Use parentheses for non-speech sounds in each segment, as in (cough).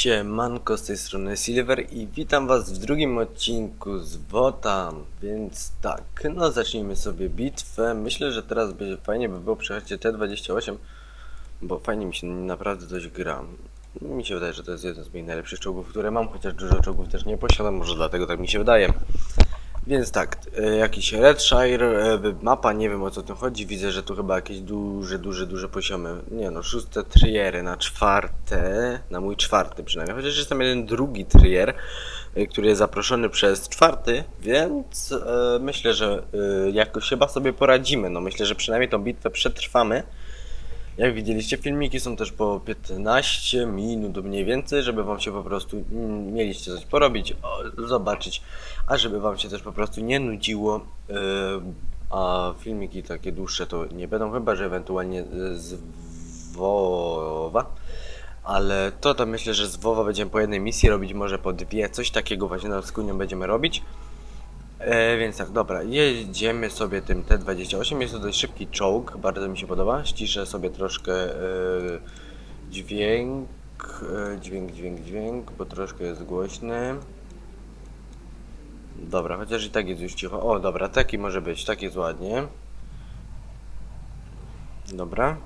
Siemanko, z tej strony Silver i witam was w drugim odcinku z Wotam, więc tak, no zacznijmy sobie bitwę. Myślę, że teraz będzie fajnie by było przejechać T28, bo fajnie mi się naprawdę dość gra. Mi się wydaje, że to jest jeden z moich najlepszych czołgów, które mam, chociaż dużo czołgów też nie posiadam, może dlatego tak mi się wydaje. Więc tak, e, jakiś Redshire, e, mapa, nie wiem o co tu chodzi, widzę, że tu chyba jakieś duże, duże, duże poziomy. Nie no, szóste triery na czwarte, na mój czwarty przynajmniej, chociaż jest tam jeden drugi trier, e, który jest zaproszony przez czwarty, więc myślę, że jakoś chyba sobie poradzimy, no myślę, że przynajmniej tą bitwę przetrwamy. Jak widzieliście, filmiki są też po 15 minut mniej więcej, żeby wam się po prostu mm, mieliście coś porobić, o, zobaczyć, a żeby wam się też po prostu nie nudziło. Yy, a filmiki takie dłuższe to nie będą, chyba że ewentualnie y, z WoWa. Ale to tam myślę, że z WoWa będziemy po jednej misji robić, może po dwie, coś takiego właśnie na skunią będziemy robić. E, więc tak, dobra, jedziemy sobie tym T28, jest to dość szybki czołg, bardzo mi się podoba, ściszę sobie troszkę e, dźwięk, e, dźwięk, dźwięk, dźwięk, bo troszkę jest głośny. Dobra, chociaż i tak jest już cicho, o dobra, taki może być, tak jest ładnie. Dobra,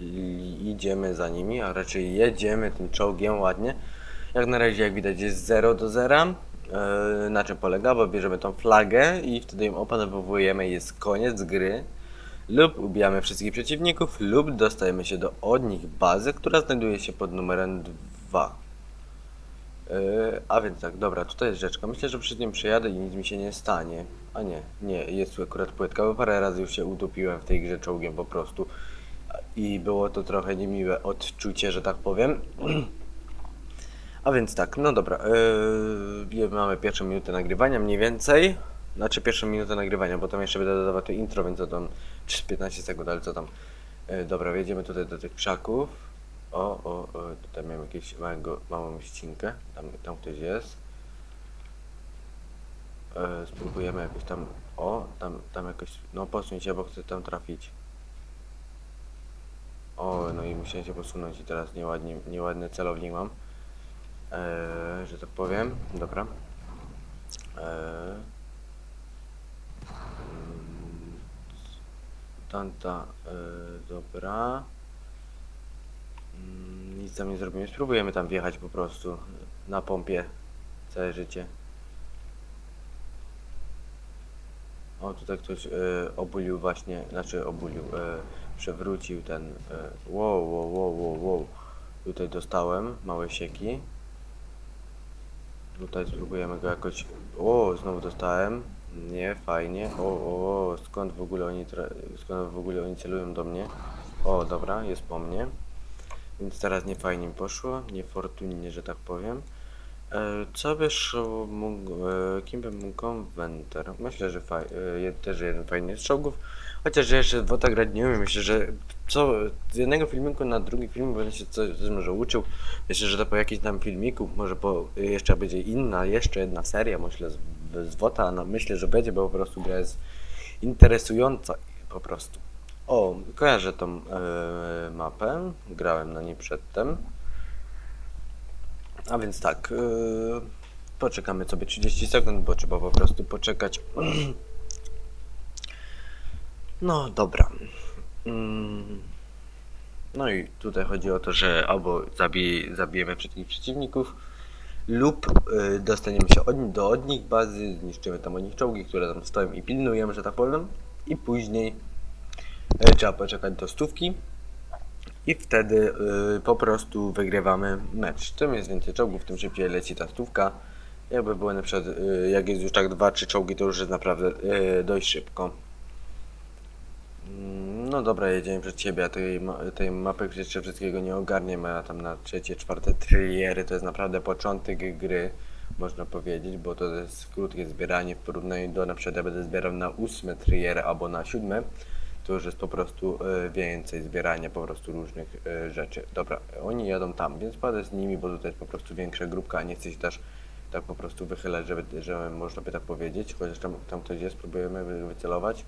i- idziemy za nimi, a raczej jedziemy tym czołgiem ładnie. Jak na razie, jak widać, jest 0 do 0. Yy, na czym polega? Bo bierzemy tą flagę i wtedy ją opanowujemy jest koniec gry. Lub ubijamy wszystkich przeciwników, lub dostajemy się do od nich bazy, która znajduje się pod numerem 2. Yy, a więc tak, dobra, tutaj jest rzeczka. Myślę, że przy tym przejadę i nic mi się nie stanie. A nie, nie, jest tu akurat płytka, bo parę razy już się utopiłem w tej grze czołgiem po prostu. I było to trochę niemiłe odczucie, że tak powiem. (clears throat) A więc tak, no dobra, yy, mamy pierwszą minutę nagrywania mniej więcej. Znaczy pierwszą minutę nagrywania, bo tam jeszcze będę dodawał to intro, więc to tam czy 15 sekund, ale co tam. Yy, dobra, wjedziemy tutaj do tych krzaków. O, o, o tutaj mamy jakieś małego, małą ścinkę. Tam, tam ktoś jest. Yy, spróbujemy jakoś tam. O, tam, tam jakoś. No posuń się, bo chcę tam trafić. O, no i musiałem się posunąć i teraz nieładnie, nieładny celownik mam. Eee, że tak powiem. Dobra. Eee, mm, Tanta, eee, dobra. Mm, Nic tam nie zrobimy. Spróbujemy tam wjechać po prostu na pompie całe życie. O, tutaj ktoś e, obulił właśnie, znaczy obulił, e, przewrócił ten, e, wow, wow, wow, wow, wow. Tutaj dostałem małe sieki. Tutaj spróbujemy go jakoś, o, znowu dostałem. Nie, fajnie. O, o, skąd w ogóle oni, tra- skąd w ogóle oni celują do mnie? O, dobra, jest po mnie. Więc teraz nie fajnie mi poszło, niefortunnie, że tak powiem. E, co byś mógł, e, kim bym mógł konwenter? Myślę, że faj, e, też jeden fajny z czołgów. Chociaż ja jeszcze w WOTA grać nie umiem. Myślę, że co z jednego filmiku na drugi film będę się coś, może uczył. Myślę, że to po jakimś tam filmiku, może po jeszcze będzie inna, jeszcze jedna seria, myślę, z, z WOTA. No, myślę, że będzie, bo po prostu gra jest interesująca po prostu. O, kojarzę tą e, mapę, grałem na niej przedtem. A więc tak, yy, poczekamy sobie 30 sekund, bo trzeba po prostu poczekać. (clears throat) No dobra. Mm. No i tutaj chodzi o to, że albo zabij, zabijemy wszystkich przeciwników, lub y, dostaniemy się od, do od nich bazy, zniszczymy tam od nich czołgi, które tam stoją i pilnujemy, że tak powiem. I później y, trzeba poczekać do stówki. I wtedy y, po prostu wygrywamy mecz. Czym jest więcej czołgów, tym szybciej leci ta stówka. Jakby było na przykład, y, jak jest już tak dwa, trzy czołgi, to już jest naprawdę y, dość szybko. Mm, No dobra, jedziemy przed ciebie, a tej, tej mapy jeszcze wszystkiego nie ogarniemy, a tam na trzecie, czwarte trillery to jest naprawdę początek gry, można powiedzieć, bo to jest krótkie zbieranie w porównaniu do na przykład ja będę zbierał na ósme trillery albo na siódme, to już jest po prostu e, więcej zbierania po prostu różnych e, rzeczy. Dobra, oni jadą tam, więc padę z nimi, bo tutaj jest po prostu większa grupka, a nie chcę się też tak po prostu wychylać, żeby, żeby można by tak powiedzieć, chociaż tam, tam ktoś jest, próbujemy wy- wycelować.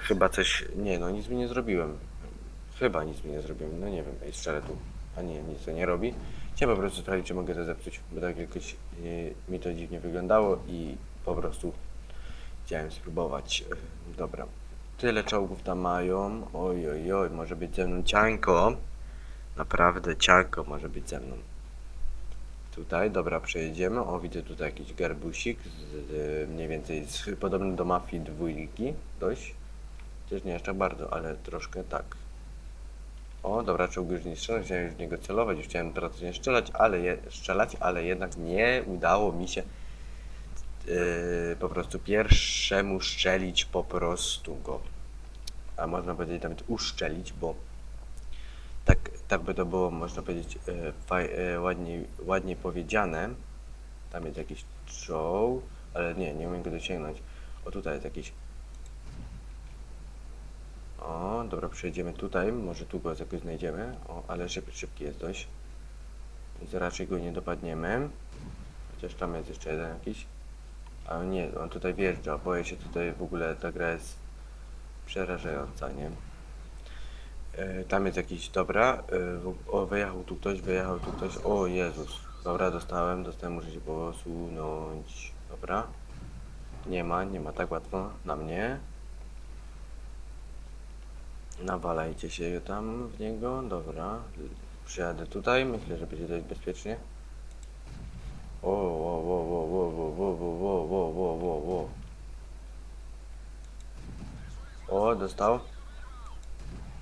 Chyba coś. Nie no, nic mi nie zrobiłem. Chyba nic mi nie zrobiłem. No nie wiem, ej, strzelę tu. A nie, nic to nie robi. Chciałem po prostu sprawdzić, czy mogę to zepsuć, bo tak jakoś yy, mi to dziwnie wyglądało i po prostu chciałem spróbować. Dobra. Tyle czołgów tam mają. Oj, oj, oj, może być ze mną cianko. Naprawdę cianko może być ze mną. Tutaj, dobra, przejedziemy. O, widzę tutaj jakiś garbusik, z, mniej więcej z, podobny do mafii dwójki, dość. Też nie tak bardzo, ale troszkę tak. O, dobra, czołg już nie strzelać, chciałem już w niego celować, już chciałem teraz nie strzelać, ale je, strzelać, ale jednak nie udało mi się yy, po prostu pierwszemu strzelić po prostu go. A można powiedzieć nawet uszczelić, bo tak, tak by to było, można powiedzieć, e, faj, e, ładniej, ładniej powiedziane. Tam jest jakiś czoł, ale nie, nie umiem go dosięgnąć. O, tutaj jest jakiś. O, dobra, przejdziemy tutaj, może tu go jakoś znajdziemy. O, ale szyb, szybki jest dość. Więc raczej go nie dopadniemy. Chociaż tam jest jeszcze jeden jakiś. Ale nie, on tutaj wjeżdża, boję się tutaj w ogóle, ta gra jest przerażająca, nie? E, Tam jest jakiś, dobra, w- o wyjechał tu ktoś, wyjechał tu ktoś, o Jezus, dobra, dostałem, dostałem, muszę się posunąć, dobra, nie ma, nie ma tak łatwo na mnie, nawalajcie się tam w niego, dobra, przyjadę tutaj, myślę, że będzie dość bezpiecznie, o, o, o, o, o, o, o, o, o, o, o, o, o, o, dostał.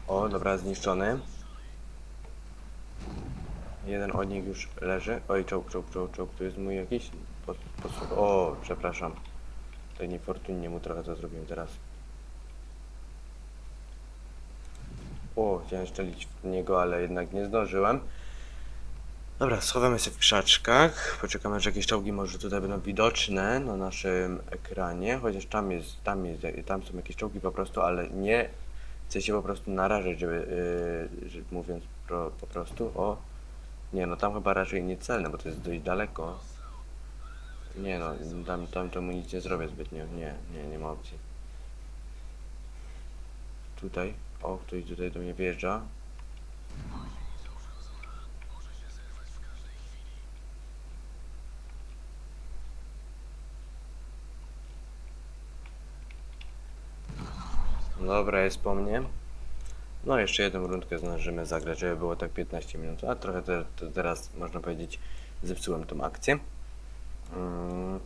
O, dobra, zniszczony. Jeden od nich już leży. Oj, czołg, czołg, czołg, czołg. Tu jest mój jakiś... Pod, pod, o, przepraszam. Tutaj niefortunnie mu trochę to zrobiłem teraz. O, chciałem szczelić w niego, ale jednak nie zdążyłem. Dobra, schowamy się w krzaczkach. Poczekamy, aż jakieś czołgi może tutaj będą widoczne na naszym ekranie. Chociaż tam jest, tam jest, tam są jakieś czołgi po prostu, ale nie chcę się po prostu narażać, żeby, yy, że mówiąc pro, po prostu o... Nie no, tam chyba raczej nie celne, bo to jest dość daleko. Nie no, tam, tam to mu nic nie zrobię zbytnio. Nie, nie, nie ma opcji. Tutaj, o, ktoś tutaj do mnie wjeżdża. Dobra, jest po mnie. No, jeszcze jedną rundkę zdążymy zagrać, żeby było tak 15 minut, a trochę te, te, teraz, można powiedzieć, zepsułem tą akcję. Mm,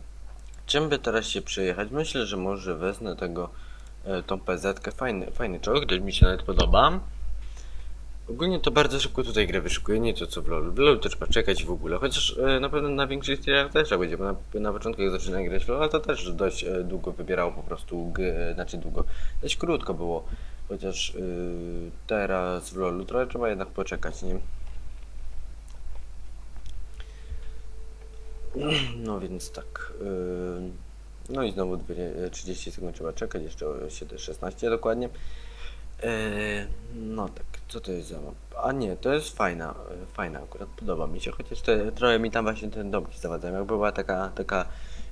czym by teraz się przejechać? Myślę, że może wezmę tego, tą PZ-kę. Fajny, fajny czołg, mi się nawet podoba. Ogólnie to bardzo szybko tutaj grę wyszukuje, nie to co w LoL. W LoL to trzeba czekać w ogóle, chociaż e, na pewno na większych tierach też będzie, bo na, na początku jak zaczynałem grać w LoL, to też dość e, długo wybierało po prostu, g, e, znaczy długo, dość krótko było, chociaż e, teraz w LoLu trochę trzeba jednak poczekać, nie? No więc tak, e, no i znowu dwie- e, 30 sekund trzeba czekać, jeszcze o 7, 16 dokładnie. Eee, no tak, co to jest za mapa? A nie, to jest fajna, e, fajna akurat, podoba mi się, chociaż te, trochę mi tam właśnie ten domki zawadzają, jak była taka, taka,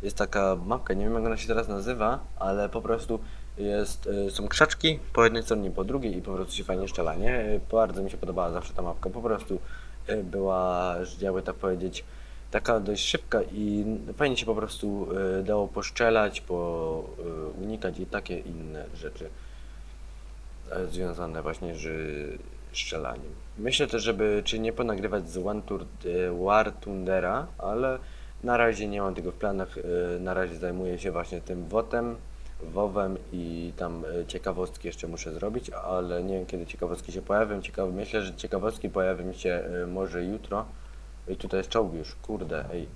jest taka mapka, nie wiem jak ona się teraz nazywa, ale po prostu jest, e, są krzaczki po jednej stronie, po drugiej i po prostu się fajnie strzela, nie? E, Bardzo mi się podobała zawsze ta mapka, po prostu e, była, że jakby tak powiedzieć, taka dość szybka i fajnie się po prostu e, dało poszczelać, po e, unikać i takie inne rzeczy e, związane właśnie z strzelaniem. Myślę też, żeby czy nie ponagrywać z One Tour, War Thundera, ale na razie nie mam tego w planach. Na razie zajmuję się właśnie tym WOTem, WoWem i tam ciekawostki jeszcze muszę zrobić, ale nie wiem kiedy ciekawostki się pojawią. Myślę, że ciekawostki pojawią się może jutro. I tutaj jest czołg już, kurde, ej.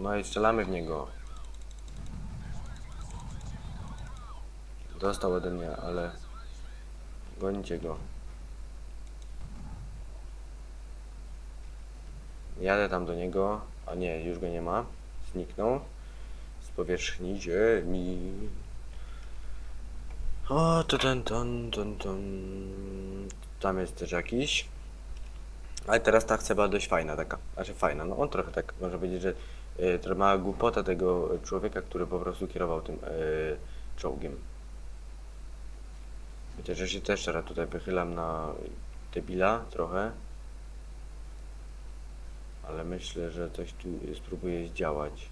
No i strzelamy w niego. Dostał ode mnie, ale gonicie go. Jadę tam do niego, a nie, już go nie ma. Zniknął z powierzchni ziemi. O, to ten, ten, ten, ten. Tam jest też jakiś. Ale teraz ta akcja była dość fajna taka. Znaczy fajna, no on trochę tak, można powiedzieć, że y, mała głupota tego człowieka, który po prostu kierował tym y, czołgiem. Chociaż ja się też teraz tutaj wychylam na debila trochę. Ale myślę, że coś tu spróbuję zdziałać.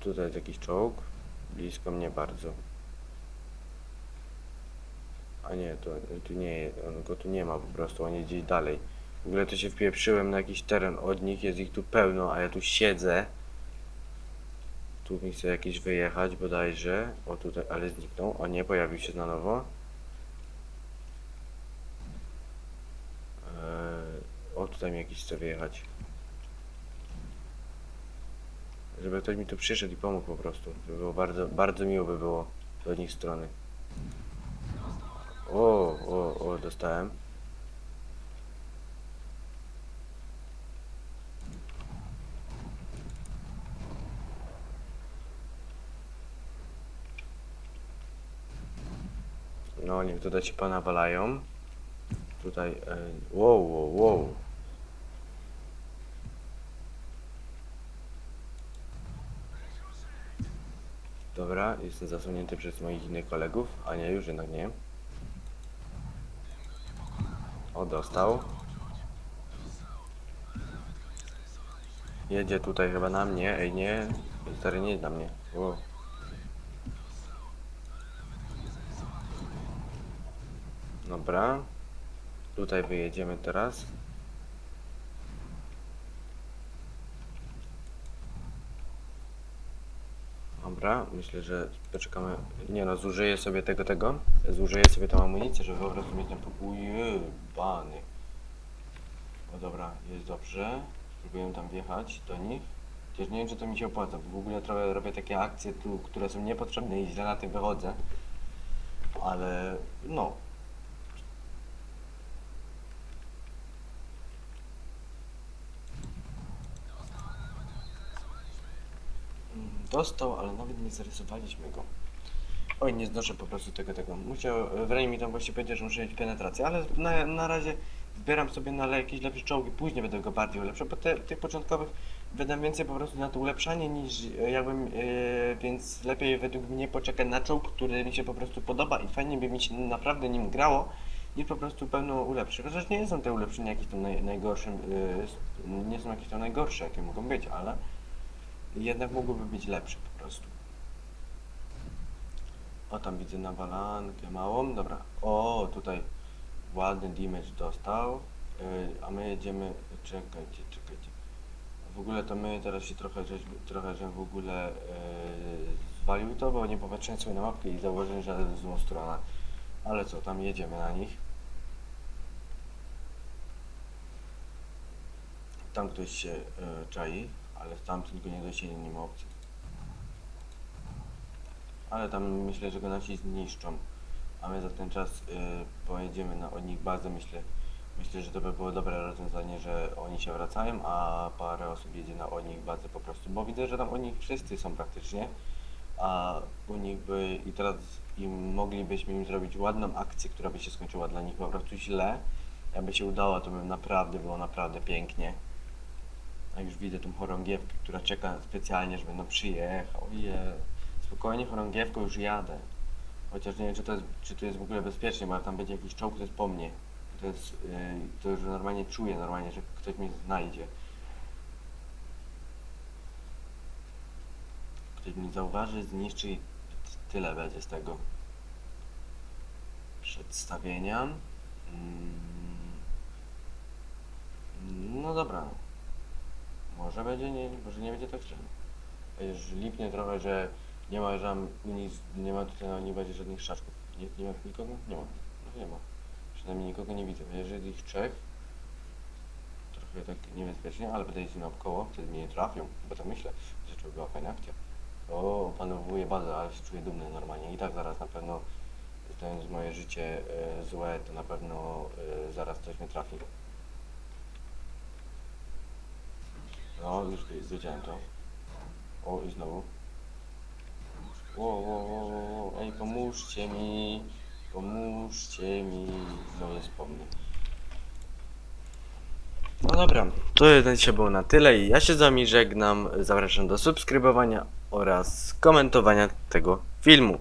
Tutaj jest jakiś czołg. Blisko mnie bardzo. A nie, to tu nie, go tu nie ma po prostu, on jest gdzieś dalej. W ogóle to się wpieprzyłem na jakiś teren od nich, jest ich tu pełno, a ja tu siedzę. Tu mi chce jakiś wyjechać bodajże. O tutaj, ale zniknął. O nie, pojawił się na nowo. Eee, o tutaj mi jakiś chce wyjechać. Żeby ktoś mi tu przyszedł i pomógł po prostu. By było bardzo, bardzo miło by było do nich strony. O, o, o, dostałem. No, niech tutaj się pana walają. Tutaj, e, wow, wow, wow. Dobra, jestem zasłonięty przez moich innych kolegów, a nie, już jednak nie. O, dostał. Jedzie tutaj chyba na mnie, ej nie, stary nie jest na mnie. Wow. Dobra. Tutaj wyjedziemy teraz. Dobra, myślę, że poczekamy. Nie no, zużyję sobie tego, tego. Zużyję sobie tą amunicję, żeby po prostu mieć ten Ujebany. No dobra, jest dobrze. Spróbuję tam wjechać do nich. Chociaż nie wiem, czy to mi się opłaca, w ogóle trochę robię takie akcje tu, które są niepotrzebne i źle na tym wychodzę. Ale no, Mm, Dostał, ale nawet nie zarysowaliśmy go. Oj, nie znoszę po prostu tego, tego. Musiał, Wreni mi tam właśnie powiedział, że muszę mieć penetrację, ale na, na razie zbieram sobie na jakieś lepsze czołgi, później będę go bardziej ulepszał, bo te, tych początkowych wydam więcej po prostu na to ulepszanie niż e, jakbym, e, więc lepiej według mnie poczekać na czołg, który mi się po prostu podoba i fajnie by mi się naprawdę nim grało, niż po prostu pełno ulepszyć. Chociaż nie są te ulepszenia jakieś tam naj, najgorszym, e, nie są jakieś tam najgorsze, jakie mogą być, ale jednak mogłyby być lepsze po prostu. O, tam widzę nawalankę małą. Dobra. O, tutaj ładny damage dostał. Yy, a my jedziemy... Czekajcie, czekajcie. W ogóle to my teraz się trochę, trochę że w ogóle yy, zwalił to, bo nie popatrzyłem sobie na mapkę i zauważyłem, że złą stronę. Ale co, tam jedziemy na nich. Tam ktoś się yy, czai, ale stamtąd go nie dosięgnie, nie ma opcji. Ale tam myślę, że go nasi zniszczą. A my za ten czas y, pojedziemy na od nich bazę. Myślę, myślę, że to by było dobre rozwiązanie, że oni się wracają, a parę osób jedzie na od nich bazę po prostu. Bo widzę, że tam od nich wszyscy są praktycznie. A u nich by i teraz im moglibyśmy im zrobić ładną akcję, która by się skończyła dla nich po prostu źle. Jakby się udało, to by naprawdę było naprawdę pięknie. A już widzę tą chorągiewkę, która czeka specjalnie, żeby no przyjechał. Je. Spokojnie chorągiewką już jadę. Chociaż nie wiem, czy to, jest, czy to jest w ogóle bezpiecznie, bo jak tam będzie jakiś czołg, to jest po mnie. To jest, yy, to już normalnie czuję, normalnie, że ktoś mnie znajdzie. Ktoś mnie zauważy, zniszczy i tyle będzie z tego. Przedstawienia. Mm. No dobra. Może będzie, nie, może nie będzie tak źle. A Już lipnie trochę, że nie ma żam, nic, nie ma tutaj na bazie żadnych szaczków. Nie, nie ma nikogo? Nie ma. No nie ma. Przynajmniej nikogo nie widzę. Jeżeli ich trzech, trochę tak niebezpiecznie, ale będę jeździł naokoło, wtedy mnie nie trafią, bo tak myślę, że to była fajna akcja. O, panowuje bazę, ale się czuję dumny normalnie. I tak zaraz na pewno, znając moje życie e, złe, to na pewno e, zaraz coś mnie trafi. No, już wiedziałem to. O, i znowu. Wo, wo, wo, wo, wo. Ej, pomóżcie mi. Pomóżcie mi. No jest po. No dobra, to jeden dzisiaj było na tyle i ja się z wami żegnam. Zapraszam do subskrybowania oraz komentowania tego filmu.